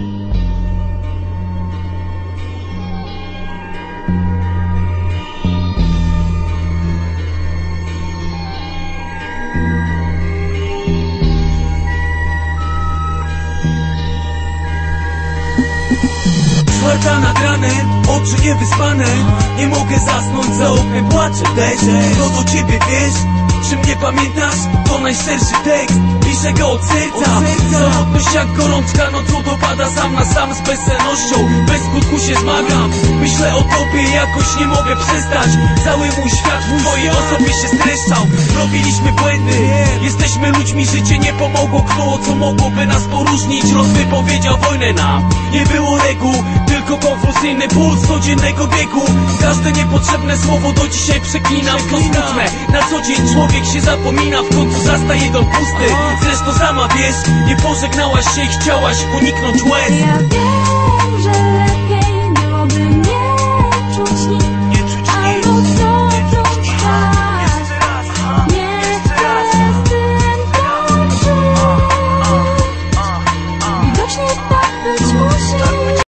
Czwarta nagrane, oczy niewyspane Nie mogę zasnąć, za oknem płaczę leżę Kto do ciebie wiesz? Czy mnie pamiętasz? To najszerszy tekst, piszę go od serca, od serca jak gorączka, nocą dopada sam na sam z bezsennością. Bez skutku się zmagam, myślę o tobie jakoś nie mogę przestać. Cały mój świat w twojej osobie się streszczał. Robiliśmy błędy, jesteśmy ludźmi, życie nie pomogło. Kto co mogłoby nas poróżnić, los wypowiedział wojnę nam. Nie było reguł, tylko konfuzyjny puls codziennego biegu. Każde niepotrzebne słowo do dzisiaj przeklinam. To smutne, na co dzień człowiek się zapomina. W końcu zastaje dom pusty. Zresztą sama wiesz, nie pożegnałaś się i chciałaś uniknąć łez